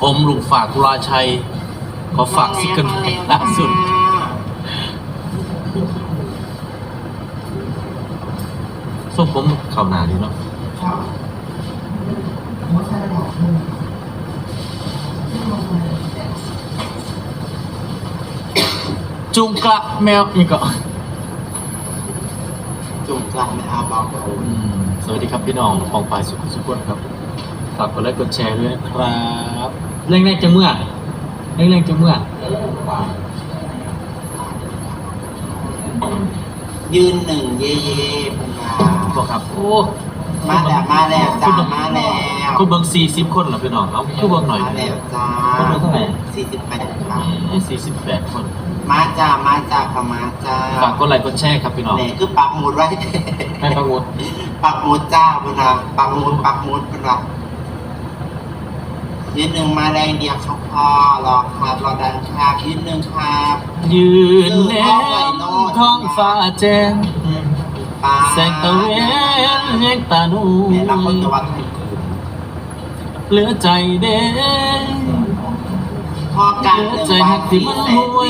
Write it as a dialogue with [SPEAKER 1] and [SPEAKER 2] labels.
[SPEAKER 1] ผมลุงฝากกุลาชัย ขอฝากซิกเกิลเพลงล่าสุด ส่งผมเข่าหนาดีเนาะจุงกระแมวอีกก็
[SPEAKER 2] จุงกลางในอาบาโบ
[SPEAKER 1] อืมสวัสดีครับพี่น้องปองปายสุขสุขคนครับฝากกดไลค์กดแชร์ด้วยนะครับ แรงๆจะเมื่อแรงๆจะเมื่อ
[SPEAKER 2] ยืนหนึ่งเย่เย่พงา
[SPEAKER 1] บอกครับ โอ้
[SPEAKER 2] มาแล้วมาแล้วจ้ามาแล้ว
[SPEAKER 1] คุณเบิ่งสี่สิบคนเหรอพี่น้องเอาคือเบิ่งหน่อย
[SPEAKER 2] มาแล้วจ้า
[SPEAKER 1] คนดูเท่าไหร่
[SPEAKER 2] สี่สิบแปดครับ
[SPEAKER 1] สี่สิบแปดคน
[SPEAKER 2] มาจ้ามาจ้าขอมาจ้า
[SPEAKER 1] ฝากกดไลค์กดแชร์ครับพี่น้อง
[SPEAKER 2] เนี่ยคือปักหมุดไว้
[SPEAKER 1] ให้ประงด
[SPEAKER 2] ปักหมุดจ้าบุญนะปักหมุดปักหมุดบุญนะ ยืนหนึ่งมาแรงเดียวครับพ่อรอครับรอดันครับยืนหนึ่งครับ
[SPEAKER 1] ยืนแนมท้องฟ้าแจ้ง
[SPEAKER 2] ปา
[SPEAKER 1] แสงตะเวนแยงตาหนู
[SPEAKER 2] เนี่ยรับคนตะวันตก
[SPEAKER 1] เหลือใจเด้ง
[SPEAKER 2] พ่อการ
[SPEAKER 1] เหลือ
[SPEAKER 2] หนึ่ง
[SPEAKER 1] ใจ
[SPEAKER 2] วั
[SPEAKER 1] หั
[SPEAKER 2] น
[SPEAKER 1] กที่
[SPEAKER 2] สี่
[SPEAKER 1] มัน
[SPEAKER 2] แส
[SPEAKER 1] ห
[SPEAKER 2] น
[SPEAKER 1] วย